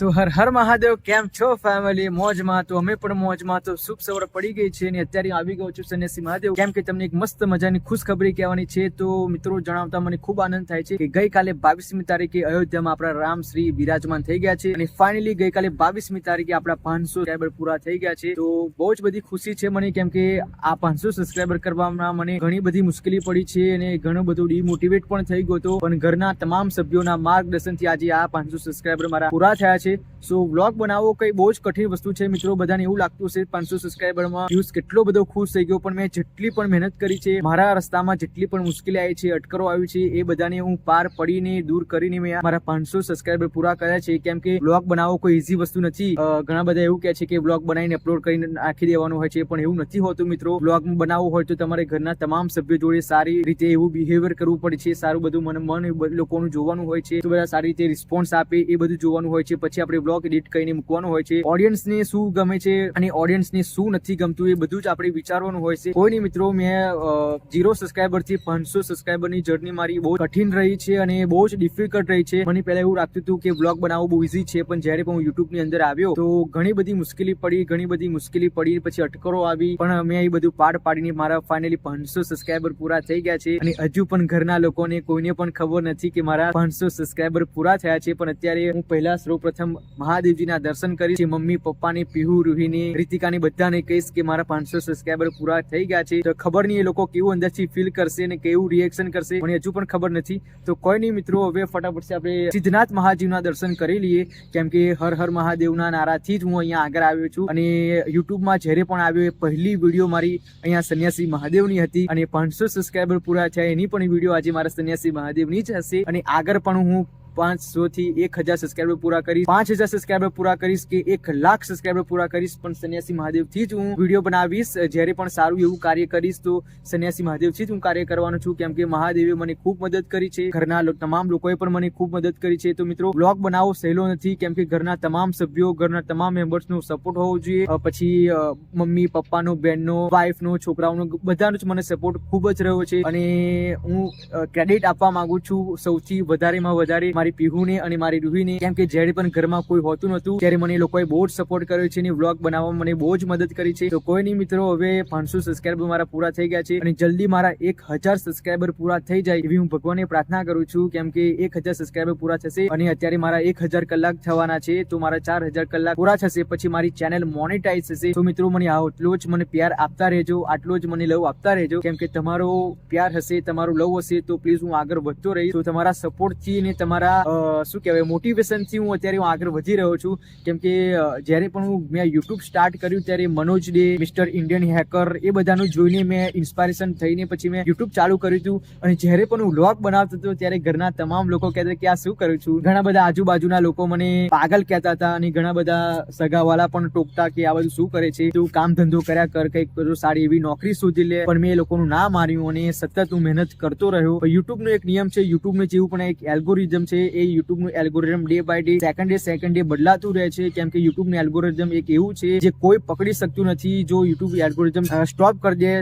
તો હર હર મહાદેવ, કેમ છો ફેમિલી મોજમાં તો, અમે પણ મોજમાં તો. શુભ સવાર પડી ગઈ છે અને અત્યારે આવી ગયો છું સન્યાસી મહાદેવ. કેમ કે તમને એક મસ્ત મજાની ખુશખબરી કહેવાની છે તો મિત્રો જણાવતા મને ખૂબ આનંદ થાય છે કે ગઈકાલે બાવીસમી તારીખે અયોધ્યામાં આપણા રામ શ્રી બિરાજમાન થઈ ગયા છે અને ફાઇનલી ગઈકાલે બાવીસમી તારીખે આપણા પાંચસો સબસ્ક્રાઈબર પૂરા થઈ ગયા છે. તો બહુ જ બધી ખુશી છે મને, કેમ કે આ પાંચસો સબસ્ક્રાઈબર કરવામાં મને ઘણી બધી મુશ્કેલી પડી છે અને ઘણું બધું ડીમોટિવેટ પણ થઈ ગયો હતો. પણ ઘરના તમામ સભ્યોના માર્ગદર્શનથી આજે આ પાંચસો સબસ્ક્રાઈબર મારા પૂરા થયા છે. করছি સો વ્લોગ બનાવવો કઈ બહુ જ કઠિન વસ્તુ છે મિત્રો. બધાને એવું લાગતું હશે, પાંચસો સબસ્ક્રાઈબરમાં વ્યૂઝ કેટલો બધો ખુશ થઈ ગયો, પણ મેં જેટલી પણ મહેનત કરી છે, મારા રસ્તામાં જેટલી પણ મુશ્કેલી આવી છે અટકરો આવી છે, એ બધાને હું પાર પડીને, દૂર કરીને મેં મારા પાંચસો સબસ્ક્રાઈબર પૂરા કર્યા છે. કેમ કે વ્લોગ બનાવવો કોઈ ઇઝી વસ્તુ નથી. ઘણા બધા એવું કહે છે કે વ્લોગ બનાવીને અપલોડ કરીને નાખી દેવાનું હોય છે, પણ એવું નથી હોતું મિત્રો. વ્લોગ બનાવવું હોય તો તમારે ઘરના તમામ સભ્યો જોડે સારી રીતે એવું બિહેવિયર કરવું પડે છે, સારું બધું મને મન લોકોનું જોવાનું હોય છે બધા સારી રીતે રિસ્પોન્સ આપે, એ બધું જોવાનું હોય છે. પછી આપણે વ્લોગ એડિટ કરીને મૂકવાનું હોય છે. ઓડિયન્સને શું ગમે છે અને ઓડિયન્સને શું નથી ગમતું એ બધું જ આપણે વિચારવાનું હોય છે. કોઈ મિત્રો, મેં જીરો સબસ્ક્રાઈબરથી પાંચસો સબસ્ક્રાઈબરની જર્ની મારી બહુ કઠિન રહી છે અને બહુ જ ડિફિકલ્ટ રહી છે. મને પહેલા એવું લાગતું હતું કે વ્લોગ બનાવવું બહુ ઈઝી છે, પણ જ્યારે પણ હું યુટ્યુબની અંદર આવ્યો, તો ઘણી બધી મુશ્કેલી પડી, ઘણી બધી મુશ્કેલી પડી, પછી અટકરો આવી. પણ મેં એ બધું પાડ પાડીને મારા ફાઇનલી પાંચસો સબસ્ક્રાઈબર પૂરા થઈ ગયા છે. અને હજુ પણ ઘરના લોકોને કોઈને પણ ખબર નથી કે મારા પાંચસો સબસ્ક્રાઈબર પૂરા થયા છે, પણ અત્યારે હું પહેલા સૌપ્રથમ મહાદેવજીના દર્શન કરીશ મમ્મી, પપ્પાની, પીહુ, રૂહીની, રીતિકાની બધાને કહીશ કે મારા પાંચસો સબસ્ક્રાઈબર પૂરા થઈ ગયા છે. તો ખબર નહીં એ લોકો કેવું અંદરથી ફીલ કરશે અને કેવું રિએક્શન કરશે મને હજુ પણ ખબર નથી. તો કોઈ નહીં મિત્રો, હવે ફટાફટ આપણે સિદ્ધનાથ મહાદેવના દર્શન કરી લઈએ. કેમ કે હર હર મહાદેવના નારાથી જ હું અહીંયા આગળ આવ્યો છું. અને યુટ્યુબમાં જ્યારે પણ આવ્યો એ પહેલી વીડિયો મારી અહીંયા સન્યાસી મહાદેવની હતી. અને પાંચસો સબસ્ક્રાઈબર પૂરા થયા એની પણ વીડિયો આજે મારા સન્યાસી મહાદેવની જ હશે. અને આગળ પણ હું પાંચસો થી એક હજાર સબસ્ક્રાઈબર પૂરા કરીશ. પાંચ હજાર સબસ્ક્રાઈબર પૂરા કરીશ કે એક લાખ સબસ્ક્રાઈબર પૂરા કરીશ. પણ સન્યાસી મહાદેવથી જ હું વીડિયો બનાવીશ. જ્યારે પણ સારું એવું કાર્ય કરીશ તો સન્યાસી મહાદેવથી જ હું કાર્ય કરવાનો છું. કેમ કે મહાદેવે મને ખૂબ મદદ કરી છે. ઘરના તમામ લોકોએ પણ મને ખૂબ મદદ કરી છે. તો મિત્રો, બ્લોગ બનાવવો સહેલો નથી. કેમ કે ઘરના તમામ સભ્યો, ઘરના તમામ મેમ્બર્સ નો સપોર્ટ હોવો જોઈએ. પછી મમ્મી, પપ્પાનો બેનનો વાઈફનો છોકરાઓનો, બધાનો જ મને સપોર્ટ ખૂબ જ રહ્યો છે. અને હું ક્રેડિટ આપવા માંગુ છું સૌથી વધારેમાં વધારે મારી પીહુને અને મારી રૂહીને, કેમ કે જ્યારે પણ ઘરમાં કોઈ હોતું નહોતું, ત્યારે મને લોકોએ બહુ જ સપોર્ટ કર્યો છે અને વ્લોગ બનાવવામાં મને બહુ જ મદદ કરી છે. તો કોઈ મિત્રો, હવે પાંચસો સબસ્ક્રાઈબર મારા પૂરા થઈ ગયા છે અને જલ્દી મારા એક હજાર સબસ્ક્રાઈબર પૂરા થઈ જાય એવી હું ભગવાનને પ્રાર્થના કરું છું, કેમ કે એક હજાર સબસ્ક્રાઈબર પૂરા થશે અને અત્યારે મારા એક હજાર કલાક થવાના છે, તો મારા ચાર હજાર કલાક પૂરા થશે, પછી મારી ચેનલ મોનેટાઈઝ થશે. તો મિત્રો, મને આટલો જ મને પ્યાર આપતા રહેજો, આટલો જ મને લવ આપતા રહેજો, કેમ કે તમારો પ્યાર હશે, તમારું લવ હશે, તો પ્લીઝ હું આગળ વધતો રહીશ. તો તમારા સપોર્ટથી અને તમારા અ, શું કહેવાય મોટિવેશનથી હું અત્યારે હું આગળ વધી રહ્યો છું. કેમ કે જ્યારે પણ હું મેં યુટ્યુબ સ્ટાર્ટ કર્યું ત્યારે Manoj Dey mister Indian hacker એ બધાનું જોઈને મેં ઇન્સ્પાયરેશન થઈને પછી મેં યુટ્યુબ ચાલુ કર્યું હતું. અને જ્યારે પણ હું વ્લોગ બનાવતો હતો ત્યારે ઘરના તમામ લોકો કહેતા કે આ શું કરું છું? ઘણા બધા આજુબાજુના લોકો મને પાગલ કહેતા હતા અને ઘણા બધા સગાવાલા પણ ટોકતા કે આ બધું શું કરે છે? તું કામ ધંધો કર્યા કર કંઈક સારી એવી નોકરી શોધી લે. પણ મેં એ લોકોનું ના માર્યું અને સતત હું મહેનત કરતો રહ્યો. યુટ્યુબ નો એક નિયમ છે યુટ્યુબનું જેવું પણ એક એલ્ગોરિઝમ છે એ યુટ્યુબનું algorithm day by day second day second day બદલાતું રહે છે. કેમ કે યુટ્યુબનું એલ્ગોરિઝમ એક એવું છે જે કોઈ પકડી શકતું નથી. જો યુટ્યુબ એલ્ગોરિઝમ સ્ટોપ કરી દે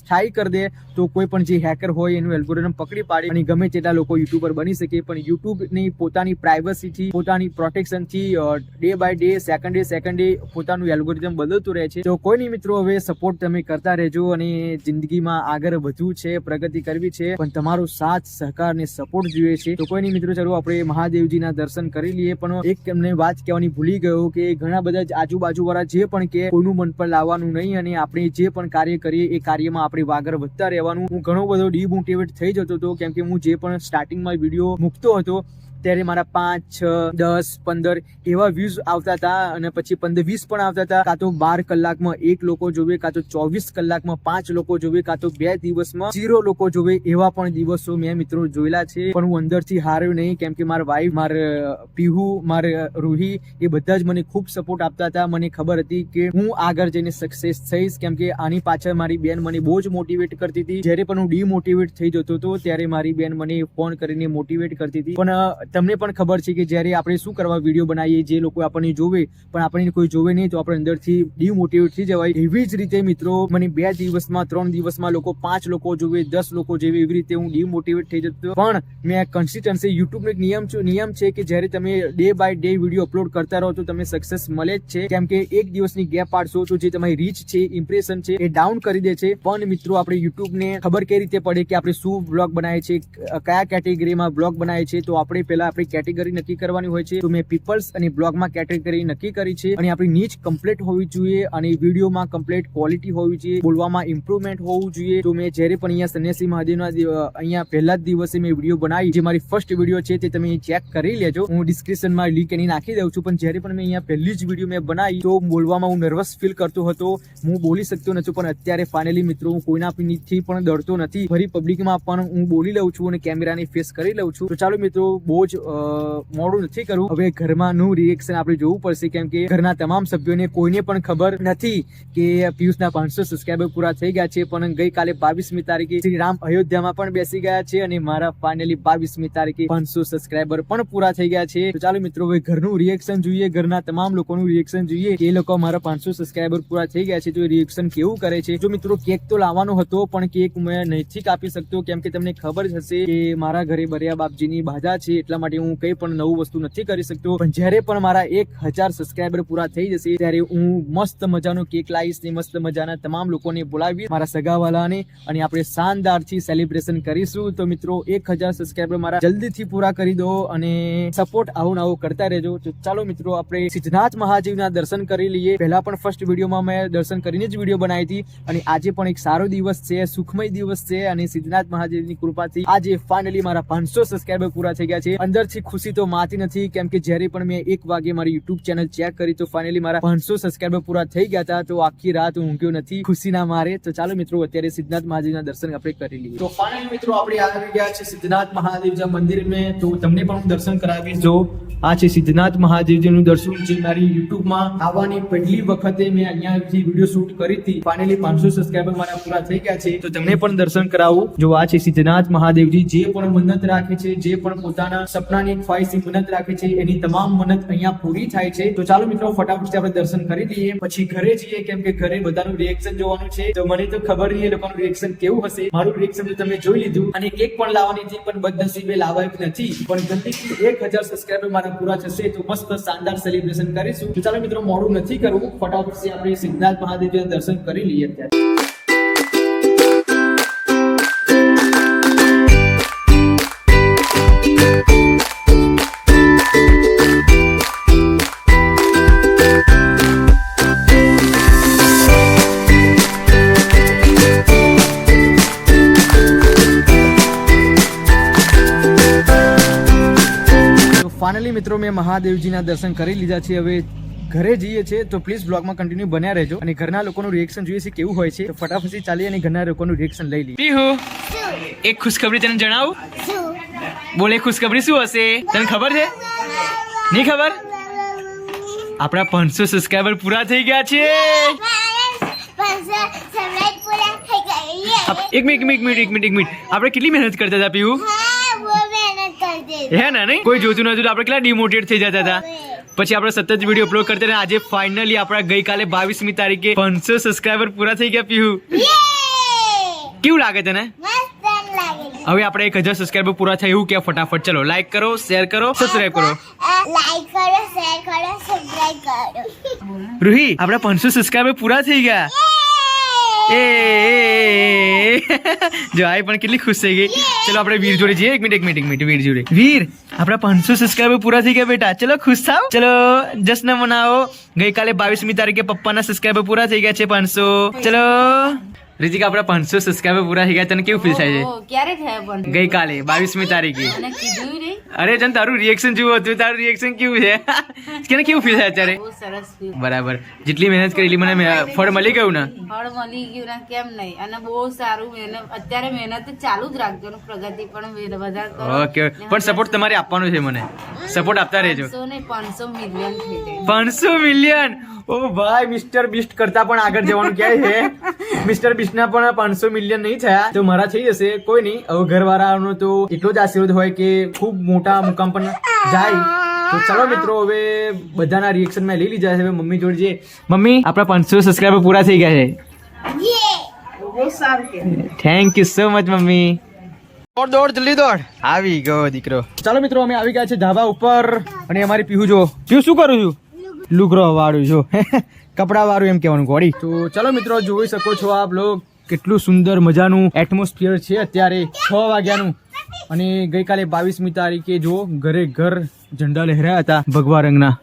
સ્થાયી કરી દે, તો કોઈ પણ જે હેકર હોય એનું એલ્ગોરિઝમ પકડી પાડે અને ગમે તેટલા લોકો યુટ્યુબર બની શકે. પણ યુટ્યુબની પોતાની પ્રાઇવસીથી પોતાની પ્રોટેક્શનથી day by day second day second day પોતાનું એલ્ગોરિઝમ બદલતું રહે છે. તો કોઈ નહીં મિત્રો હવે સપોર્ટ તમે કરતા રહેજો અને જિંદગીમાં આગળ વધવું છે, પ્રગતિ કરવી છે. પણ તમારો સાથ, સહકાર ને સપોર્ટ જોઈએ છે. તો કોઈ નહીં મિત્રો ચાલો આપણે મહાદેવજીના દર્શન કરી લઈએ, પણ એક એમને વાત કહેવાની ભૂલી ગયો કે ઘણા બધા આજુબાજુ વાળા જે પણ કે કોઈનું મન પર લાવવાનું નહીં અને આપણે જે પણ કાર્ય કરીએ, એ કાર્યમાં આપણે વાગર વધતા રહેવાનું. હું ઘણો બધો ડીમોટિવેટ થઈ જતો હતો, કેમ કે હું જે પણ સ્ટાર્ટિંગમાં વીડિયો મૂકતો હતો ત્યારે મારા પાંચ, છ, દસ, પંદર એવા વ્યૂઝ આવતા હતા અને પછી પંદર, વીસ પણ આવતા હતા. કાં તો બાર કલાકમાં એક લોકો જોવે, કાં તો ચોવીસ કલાકમાં પાંચ લોકો જોવે, કાં તો બે દિવસમાં ઝીરો લોકો જોવે એવા પણ દિવસો મેં મિત્રો જોયેલા છે. પણ હું અંદરથી હાર્યો નહીં, કેમ કે મારા વાઈફ મારે પીહુ, મારે રૂહી એ બધા જ મને ખૂબ સપોર્ટ આપતા હતા. મને ખબર હતી કે હું આગળ જઈને સક્સેસ થઈશ, કેમ કે આની પાછળ મારી બેન મને બહુ જ મોટિવેટ કરતી હતી. જ્યારે પણ હું ડીમોટિવેટ થઈ જતો હતો, ત્યારે મારી બેન મને ફોન કરીને મોટિવેટ કરતી હતી. પણ તમને પણ ખબર છે કે જ્યારે આપણે શું કરવા વીડિયો બનાવીએ, જે લોકો આપણને જોવે, પણ આપણને કોઈ જોવે નહીં, તો આપણે અંદરથી ડિમોટિવેટ થઈ જવાય. એવી જ રીતે મિત્રો, મને બે દિવસમાં, ત્રણ દિવસમાં લોકો, પાંચ લોકો જોવે, દસ લોકો જોવે, એવી રીતે હું ડિમોટિવેટ થઈ જતો. પણ મેં કન્સિસ્ટન્સી યુટ્યુબનો એક નિયમ છે નિયમ છે કે જ્યારે તમે day by day video upload કરતા રહો તો તમને સક્સેસ મળે જ છે. કેમ કે એક દિવસની ગેપ પાડશો તો જે તમારી રીચ છે ઇમ્પ્રેશન છે, એ ડાઉન કરી દે છે. પણ મિત્રો, આપણે યુટ્યુબને ખબર કઈ રીતે પડે કે આપણે શું બ્લોગ બનાવે છે કયા કેટેગરીમાં બ્લોગ બનાવે છે તો આપણે પહેલા આપણી કેટેગરી નક્કી કરવાની હોય છે. તો મેં પીપલ્સ અને બ્લોગમાં કેટેગરી નક્કી કરી છે અને આપણી નીચ કમ્પ્લીટ હોવી જોઈએ અને વિડીયોમાં કમ્પ્લીટ ક્વોલિટી હોવી જોઈએ. બોલવામાં ઇમ્પ્રુવમેન્ટ હોવું જોઈએ. તો મેં જ્યારે પણ અહીંયા સન્યાસી મહાદેવના અહીંયા પહેલા જ દિવસે મેં વીડિયો બનાવી. જે મારી ફર્સ્ટ વીડિયો છે તે તમે ચેક કરી લેજો. હું ડિસ્ક્રિપ્શનમાં લિંક એની નાખી દઉં છું. પણ જ્યારે પણ મેં અહીંયા પહેલી જ વીડિયો મેં બનાવી, તો બોલવામાં હું નર્વસ ફીલ કરતો હતો. હું બોલી શકતો નથી પણ અત્યારે ફાઇનલી મિત્રો હું કોઈના થી પણ ડરતો નથી. ફરી પબ્લિકમાં પણ હું બોલી લઉં છું અને કેમેરાની ફેસ કરી લઉં છું. તો ચાલો મિત્રો, બહુ જ મોડું નથી કરવું. હવે ઘરમાંનું રિએક્શન આપણે જોવું પડશે કેમ કે ઘરના તમામ સભ્યોને કોઈને પણ ખબર નથી કે પિયુષના પાંચસો સબસ્ક્રાઈબર પૂરા થઈ ગયા છે, પણ ગઈકાલે બાવીસમી તારીખે શ્રી રામ અયોધ્યામાં પણ બેસી ગયા છે અને મારા ફાઇનલી બાવીસમી તારીખે પાંચસો સબસ્ક્રાઈબર પણ પૂરા થઈ ગયા છે. તો ચાલો મિત્રો, હવે ઘરનું રિએક્શન જોઈએ, ઘરના તમામ લોકોનું રિએક્શન જોઈએ. એ લોકો મારા પાંચસો સબસ્ક્રાઈબર પૂરા થઈ ગયા છે, તો રિએક્શન કેવું કરે છે? જો મિત્રો, કેક તો લાવવાનો હતો, પણ કેક મેં નથી કાપી શકતો, કેમ કે તમને ખબર જ હશે કે મારા ઘરે બરિયા બાપજીની બાધા છે, એટલા માટે હું કંઈ પણ નવું વસ્તુ નથી કરી શકતો. પણ જ્યારે પણ મારા એક હજાર સબસ્ક્રાઈબર પૂરા થઈ જશે, ત્યારે હું મસ્ત મજાનો કેક લાવીશ ને મસ્ત મજાના તમામ લોકોને બોલાવી મારા સગાવાલાને, અને આપણે શાનદારથી સેલિબ્રેશન કરીશું. તો મિત્રો, એક હજાર સબસ્ક્રાઈબર મારા જલ્દીથી પૂરા કરી દો અને સપોર્ટ આવો ને કરતા રહેજો. તો ચાલો મિત્રો, આપણે સિદ્ધનાથ મહાદેવના દર્શન કરી લઈએ. પહેલા પણ ફર્સ્ટ વિડીયોમાં મેં દર્શન કરીને જ વીડિયો બનાવી હતી. અને આજે પણ એક સારો દિવસ છે, સુખમય દિવસ છે, અને સિદ્ધનાથ મહાદેવની કૃપાથી આજે ફાઇનલી મારા પાંચસો સબસ્ક્રાઈબર પૂરા થઈ ગયા છે. અંદરથી ખુશી તો માતી નથી, કેમ કે જ્યારે પણ મેં એક વાગે મારી યુટ્યુબ ચેનલ ચેક કરી તો ફાઇનલી મારા પાંચસો સબસ્ક્રાઈબર પૂરા થઈ ગયા હતા, તો આખી રાત હું ઊંઘ્યો નથી ખુશીના મારે. તો ચાલો મિત્રો, અત્યારે સિદ્ધનાથ મહાદેવના દર્શન આપણે કરી લઈએ. તો ફાઇનલી મિત્રો, આપણે આવી ગયા છે સિદ્ધનાથ મહાદેવજા મંદિર મેં તો તમને પણ હું દર્શન કરાવીશ. જો આ છે સિદ્ધનાથ મહાદેવજીનું દર્શન, જે મારી યુટ્યુબમાં આવવાની પહેલી વખતે મેં અહીંયાથી વીડિયો શૂટ કરી હતી ફાઇનલી પાંચસો સબસ્ક્રાઈબર મારા પૂરા થઈ ગયા છે. તો તમને પણ દર્શન કરાવું. જો આ છે સિદ્ધનાથ મહાદેવજી, જે પણ મન્નત રાખે છે, જે પણ પોતાના સપનાની ખ્વાહિશની મન્નત રાખે છે, એની તમામ મન્નત અહીંયા પૂરી થાય છે. તો ચાલો મિત્રો ફટાફટથી આપણે દર્શન કરી લઈએ. પછી ઘરે જઈએ, કેમ કે ઘરે બધાનું રિએક્શન જોવાનું છે. તો મને તો ખબર નહીં એ લોકોનું રિએક્શન કેવું હશે. મારું રિએક્શન તમે જોઈ લીધું. અને કેક પણ લાવવાની હતી, પણ બદનસીબે લાવાય નથી. પણ જલ્દીથી એક હજાર સબસ્ક્રાઈબર મારા પૂરા થશે, તો મસ્ત શાનદાર સેલિબ્રેશન કરીશું. તો ચાલો મિત્રો, મોડું નથી કરવું. ફટાફટથી આપણે સિદ્ધાર્થ મહાદેવજીના દર્શન કરી લઈએ અત્યારે. ફાઇનલી મિત્રો મેં મહાદેવજીના દર્શન કરી લીધા છે. હવે ઘરે જઈએ છીએ તો પ્લીઝ બ્લોગમાં કન્ટિન્યુ બન્યા રહેજો. અને ઘરના લોકોનું રિએક્શન જોઈએ છે કેવું હોય છે. તો ફટાફટથી ચાલી અને ઘરના લોકોનું રિએક્શન લઈ લઈએ. પીહુ. એક ખુશખબરી તને જણાવું? બોલે ખુશખબરી શું હશે? તને ખબર છે? નહીં ખબર? આપણા પાંચસો સબસ્ક્રાઈબર પૂરા થઈ ગયા છે. એક મિનિટ એક મિનિટ એક મિનિટ એક મિનિટ. આપણે કેટલી મહેનત કરતા હતા પીહુ? હે ને નહીં કોઈ જોતું નતું તો આપણે કેટલા ડિમોટિવેટ થઈ જતા હતા પછી આપણે સતત વીડિયો અપલોડ કરતા રહ્યા આજે ફાઇનલી આપણા ગઈકાલે બાવીસમી તારીખે પાંચસો સબસ્ક્રાઈબર પૂરા થઈ ગયા પીહુ કેવું લાગે તને હવે આપણે એક હજાર સબસ્ક્રાઈબર પૂરા થાય એવું કે ફટાફટ ચલો લાઈક કરો શેર કરો સબસ્ક્રાઈબ કરો. લાઈક કરો શેર કરો સબસ્ક્રાઇબ કરો. રૂહી આપણા પાંચસો સબસ્ક્રાઈબર પૂરા થઈ ગયા. એ. જો, આ પણ કેટલી ખુશ થઈ ગઈ. ચલો, આપણે વીર જોડે જઈએ. એક મિનિટ એક મિનિટ એક મિનિટ. વીર જોડે. વીર, આપણા પાંચસો સબસ્ક્રાઈબર પૂરા થઈ ગયા બેટા. ચલો, ખુશ થાવ. ચલો, જશ્ન મનાવો. ગઈકાલે બાવીસમી તારીખે પપ્પાના સબસ્ક્રાઈબર પૂરા થઈ ગયા છે પાંચસો. ચલો. રીતિકા આપણા પાંચસો સબસ્ક્રાઈબર પૂરા થઈ ગયા. તને કેવું ફીલ થાય છે? ક્યારે થયા પણ? ગઈકાલે બાવીસમી તારીખે. અરે જન તારું રિએક્શન જેવું હતું. તારું રિએક્શન કેવું છે? કેને કેવું ફીલ થાય અત્યારે. બરાબર. જેટલી મહેનત કરેલી મને ફળ મળી ગયું ને? ફળ મળી ગયું ને કેમ નહીં? અને બહુ સારું મહેનત અત્યારે મહેનત ચાલુ જ રાખજો ને પ્રગતિ પણ વધારે ઓકે પણ સપોર્ટ તમારે આપવાનો છે મને. સપોર્ટ આપતા રહેજો. પાંચસો મિલિયન પાંચસો મિલિયન ઓ ભાઈ મિસ્ટર બિસ્ટ કરતા પણ આગળ જવાનું ક્યાંય છે? મિસ્ટર બિસ્ટના પણ પાંચસો મિલિયન નહીં થયા. તો મારા થઈ જશે. કોઈ નહીં. હવે ઘરવાળાનો તો એટલો જ આશીર્વાદ હોય કે ખૂબ મોટા મુકામ પણ જાય. તો ચલો મિત્રો હવે બધાના રિએક્શન મેં લઈ લીધા છે. હવે મમ્મી જોડે જે મમ્મી આપણા પાંચસો સબસ્ક્રાઈબર પૂરા થઈ ગયા છે. Thank you so much mummy. દોડ દોડ જલ્દી દોડ. આવી ગયો દીકરો. ચાલો મિત્રો અમે આવી ગયા છે ધાબા ઉપર. અને અમારી પીહુ જો. પીહુ શું કરું છું? લુગરો વાળું જો કપડા વાળું એમ કહેવાનું ગોળી તો ચાલો મિત્રો, જોઈ શકો છો આપ લોગ કેટલું સુંદર મજાનું એટમોસ્ફિયર છે અત્યારે છ વાગ્યાનું. અને ગઈકાલે બાવીસમી તારીખે જો ઘરે ઘર ઝંડા લહેરાયા હતા ભગવા રંગના.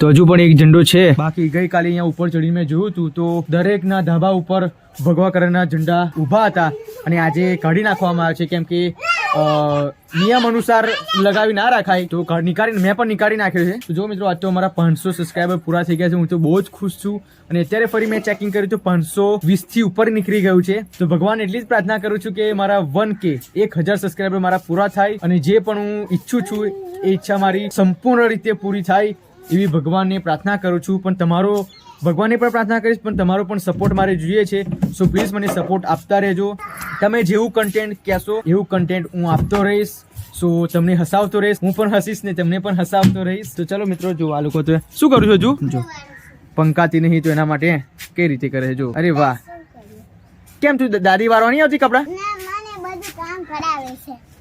તો હજુ પણ એક ઝંડો છે. બાકી ગઈકાલે અહીંયા ઉપર ચડીને મેં જોયું હતું તો દરેકના ધાબા ઉપર ભગવા કલરના ઝંડા ઊભા હતા. અને આજે કાઢી નાખવામાં આવે છે, કેમ કે નિયમ અનુસાર લગાવી ના રાખાય. તો કા- નીકાળી મેં પણ નીકાળી નાખ્યો છે. જો મિત્રો, આજ તો અમારા પાંચસો સબસ્ક્રાઈબર પૂરા થઈ ગયા છે. હું તો બહુ જ ખુશ છું. અને અત્યારે ફરી મેં ચેકિંગ કર્યું તો પાંચસો વીસથી ઉપર નીકળી ગયું છે. તો ભગવાન એટલી જ પ્રાર્થના કરું છું કે મારા વન કે, એક હજાર સબસ્ક્રાઈબર મારા પૂરા થાય. અને જે પણ હું ઈચ્છું છું, એ ઈચ્છા મારી સંપૂર્ણ રીતે પૂરી થાય એવી ભગવાનને પ્રાર્થના કરું છું. પણ તમારો ભગવાનને પણ પ્રાર્થના કરીશ પણ તમારો પણ સપોર્ટ મારે જોઈએ છે. સો પ્લીઝ મને સપોર્ટ આપતા રહેજો. તમે જેવું કન્ટેન્ટ કહેશો એવું કન્ટેન્ટ હું આપતો રહીશ. સો તમને હસાવતો રહીશ. હું પણ હસીશ ને તમને પણ હસાવતો રહીશ. તો ચલો મિત્રો જો આ લોકો તો શું કરું છું હજુ? જો. પંકાતી નહીં તો એના માટે કઈ રીતે કરે જો. અરે વાહ. કેમ તું દાદી વાળવા નહીં આવતી કપડા?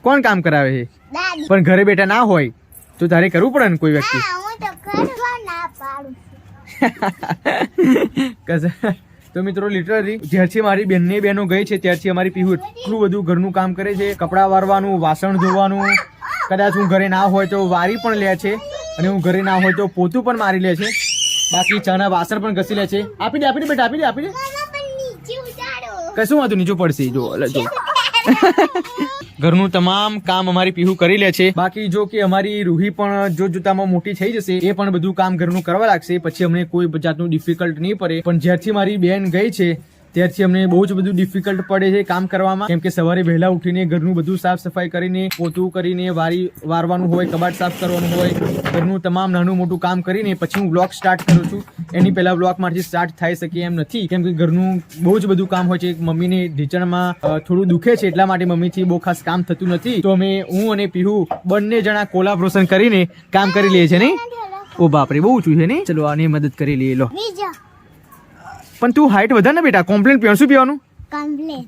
કોણ કામ કરાવે છે? પણ ઘરે બેઠા ના હોય તો તારે કરવું પડે ને કોઈ વ્યક્તિ? હા તો મિત્રો લિટરલી જ્યારથી મારી બેનની બહેનો ગઈ છે ત્યારથી અમારી પીહુ એટલું બધું ઘરનું કામ કરે છે કપડાં વારવાનું વાસણ ધોવાનું. કદાચ હું ઘરે ના હોય તો વારી પણ લે છે અને હું ઘરે ના હોય તો પોતું પણ મારી લે છે. બાકી ચાના વાસણ પણ ઘસી લે છે. આપી દે આપી દે બેટા આપી દે આપી દે. કશું વાંધો નીચું પડશે જો જો. ઘરનું તમામ કામ અમારી પીહુ કરી લે છે. બાકી જો કે અમારી રૂહી પણ જો જોતામાં મોટી થઈ જશે, એ પણ બધું કામ ઘરનું કરવા લાગશે. પછી અમને કોઈ જાતનું ડિફિકલ્ટ નહીં પડે. પણ જ્યારથી મારી બેન ગઈ છે ત્યારથી અમને બહુ જ બધું ડિફિકલ્ટ પડે છે કામ કરવામાં. કેમ કે સવારે વહેલા ઉઠીને ઘરનું બધું સાફ સફાઈ કરીને, પોતું કરીને, વારી વારવાનું હોય, કબાટ સાફ કરવાનું હોય, ઘરનું તમામ નાનું મોટું કામ કરીને પછી હું બ્લોગ સ્ટાર્ટ કરું છું. એની પહેલા બ્લોગ મારથી સ્ટાર્ટ થઈ શકે એમ નથી. કેમ કે ઘરનું બહુ જ બધું કામ હોય છે. મમ્મીને ઢીચણમાં થોડું દુખે છે એટલા માટે મમ્મીથી બહુ ખાસ કામ થતું નથી. તો અમે હું અને પીહુ બંને જણા કોલાબ્રોશન કરીને કામ કરી લઈએ છીએ, નહીં? ઓ બાપરે, બહુ ઊંચું છે, નહીં? ચલો, આની મદદ કરી લઈએ, લો. પણ તું હાઈટ વધારે ને બેટા કોમ્પ્લેન પીવાનું શું પીવાનું?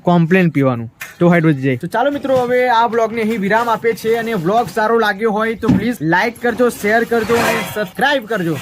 કોમ્પ્લેન પીવાનું. તો હાઈટ વધી જાય. તો ચાલો મિત્રો હવે આ બ્લોગને અહીં વિરામ આપે છે અને બ્લોગ સારો લાગ્યો હોય તો પ્લીઝ લાઈક કરજો શેર કરજો અને સબસ્ક્રાઇબ કરજો.